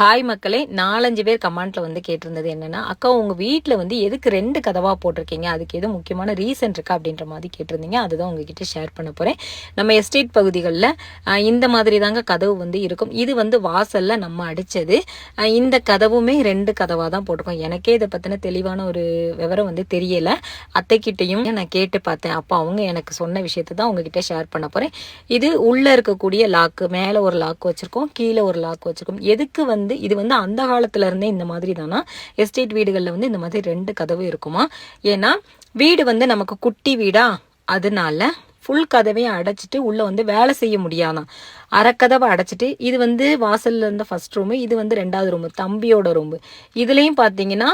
Hi மக்களே. நாலஞ்சு பேர் கமெண்ட்ல வந்து கேட்டிருந்தது என்னன்னா அக்கா உங்க வீட்டில் வந்து எதுக்கு ரெண்டு கதவா போட்டிருக்கீங்க? அதுக்கு எதுவும் முக்கியமான ரீசன் இருக்கா? அப்படின்ற மாதிரி கேட்டிருந்தீங்க. அதுதான் உங்ககிட்ட ஷேர் பண்ண போறேன். நம்ம எஸ்டேட் பகுதிகளில் இந்த மாதிரி தாங்க கதவு வந்து இருக்கும். இது வந்து வாசல்ல நம்ம அடிச்சது. இந்த கதவுமே ரெண்டு கதவா தான் போட்டிருக்கோம். எனக்கே இதை பத்தின தெளிவான ஒரு விவரம் வந்து தெரியல. அத்தைக்கிட்டையும் நான் கேட்டு பார்த்தேன். அப்போ அவங்க எனக்கு சொன்ன விஷயத்தை தான் உங்ககிட்ட ஷேர் பண்ண போறேன். இது உள்ள இருக்கக்கூடிய லாக்கு மேலே ஒரு லாக்கு வச்சிருக்கோம். கீழே ஒரு லாக்கு வச்சிருக்கோம். எதுக்கு வந்து இது வந்து அந்த காலத்துல இருந்தே இந்த மாதிரி தானா எஸ்டேட் வீடுகளில் வந்து இந்த மாதிரி ரெண்டு கதவு இருக்குமா? ஏன்னா வீடு வந்து நமக்கு குட்டி வீடா? அதனால ஃபுல் கதவையும் அடைச்சிட்டு உள்ள வந்து வேலை செய்ய முடியாதான். அரைக்கதவை அடைச்சிட்டு இது வந்து வாசல்ல இருந்த ஃபர்ஸ்ட் ரூமு இது வந்து ரெண்டாவது ரூமு தம்பியோட ரூமு இதுலயும் பாத்தீங்கன்னா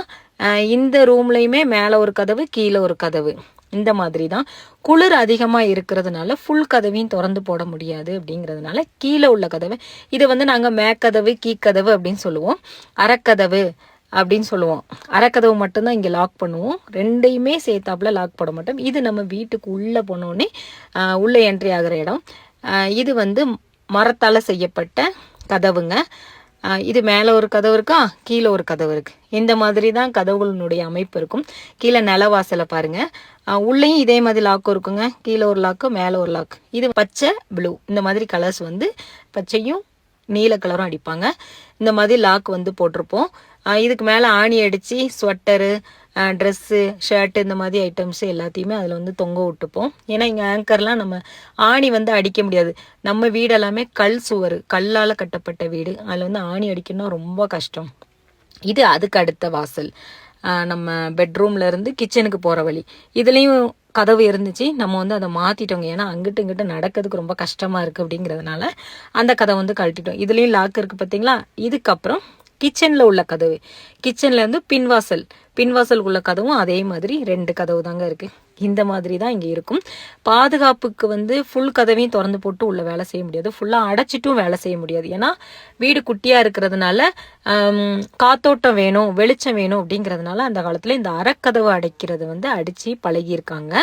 இந்த ரூம்லயுமே மேல ஒரு கதவு கீழே ஒரு கதவு. இந்த மாதிரி தான் குளிர் அதிகமாக இருக்கிறதுனால ஃபுல் கதவையும் திறந்து போட முடியாது அப்படிங்கிறதுனால கீழே உள்ள கதவு இதை வந்து நாங்கள் மேக்கதவு கீக்கதவு அப்படின்னு சொல்லுவோம். அறக்கதவு அப்படின்னு சொல்லுவோம். அறக்கதவு மட்டும்தான் இங்கே லாக் பண்ணுவோம். ரெண்டையுமே சேர்த்தாப்புல லாக் போட மாட்டோம். இது நம்ம வீட்டுக்கு உள்ளே போனோடனே உள்ளே என்ட்ரி ஆகிற இடம். இது வந்து மரத்தால் செய்யப்பட்ட கதவுங்க. இது மேலே ஒரு கதவு இருக்கா? கீழே ஒரு கதவு இருக்கு. இந்த மாதிரி தான் கதவுகளினுடைய அமைப்பு இருக்கும். கீழே நிலவாசலை பாருங்க. உள்ளேயும் இதே மாதிரி லாக்கு இருக்குங்க. கீழே ஒரு லாக்கு மேலே ஒரு லாக்கு. இது பச்சை ப்ளூ இந்த மாதிரி கலர்ஸ் வந்து பச்சையும் நீல கலரும் அடிப்பாங்க. இந்த மாதிரி லாக் வந்து போட்டிருப்போம். இதுக்கு மேலே ஆணி அடித்து ஸ்வெட்டரு ட்ரெஸ்ஸு ஷர்ட் இந்த மாதிரி ஐட்டம்ஸ் எல்லாத்தையுமே அதில் வந்து தொங்க விட்டுப்போம். ஏன்னா இங்கே ஆங்கர்லாம் நம்ம ஆணி வந்து அடிக்க முடியாது. நம்ம வீடு எல்லாமே கல் சுவர் கல்லால் கட்டப்பட்ட வீடு. அதில் வந்து ஆணி அடிக்கணும்னா ரொம்ப கஷ்டம். இது அதுக்கு அடுத்த வாசல். நம்ம பெட்ரூம்ல இருந்து கிச்சனுக்கு போகிற வழி. இதுலேயும் கதவு இருந்துச்சு. நம்ம வந்து அதை மாற்றிட்டோங்க ஏன்னா அங்கிட்டு இங்கிட்டு நடக்கிறதுக்கு ரொம்ப கஷ்டமாக இருக்குது அப்படிங்கிறதுனால அந்த கதவை வந்து கழட்டிட்டோம். இதுலேயும் லாக் இருக்குது பார்த்தீங்களா இதுக்கப்புறம் கிச்சனில் உள்ள கதவு. கிச்சனில் வந்து பின்வாசல். பின்வாசல் உள்ள கதவும் அதே மாதிரி ரெண்டு கதவு தாங்க இருக்குது இந்த மாதிரி தான் இங்கே இருக்கும். பாதுகாப்புக்கு வந்து ஃபுல் கதவையும் திறந்து போட்டு உள்ள வேலை செய்ய முடியாது. ஃபுல்லாக அடைச்சிட்டும் வேலை செய்ய முடியாது. ஏன்னா வீடு குட்டியாக இருக்கிறதுனால காத்தோட்டம் வேணும் வெளிச்சம் வேணும் அப்படிங்கிறதுனால அந்த காலத்தில் இந்த அறக்கதவை அடைக்கிறது வந்து அடித்து பழகியிருக்காங்க.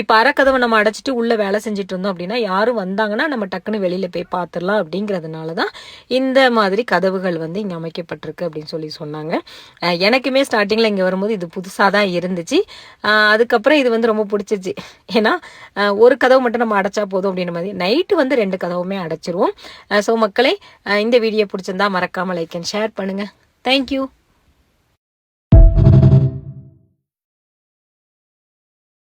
இப்போ அறக்கதவை நம்ம அடைச்சிட்டு உள்ளே வேலை செஞ்சுட்டு இருந்தோம் அப்படின்னா யாரும் வந்தாங்கன்னா நம்ம டக்குன்னு வெளியில் போய் பார்த்துடலாம் அப்படிங்கிறதுனால தான் இந்த மாதிரி கதவுகள் வந்து இங்கே அமைக்கப்பட்டிருக்கு அப்படின்னு சொல்லி சொன்னாங்க. எனக்குமே ஸ்டார்டிங்கில் இங்கே வரும்போது இது புதுசாக தான் இருந்துச்சு. அதுக்கப்புறம் இது வந்து ரொம்ப பிடிச்சிருச்சு. ஏன்னா ஒரு கதவு மட்டும் நம்ம அடைச்சா போதும் அப்படின்ற மாதிரி. நைட்டு வந்து ரெண்டு கதவுமே அடைச்சிருவோம். ஸோ மக்களே இந்த வீடியோ பிடிச்சிருந்தா மறக்காமல் லைக் அண்ட் ஷேர் பண்ணுங்கள் தேங்க்யூ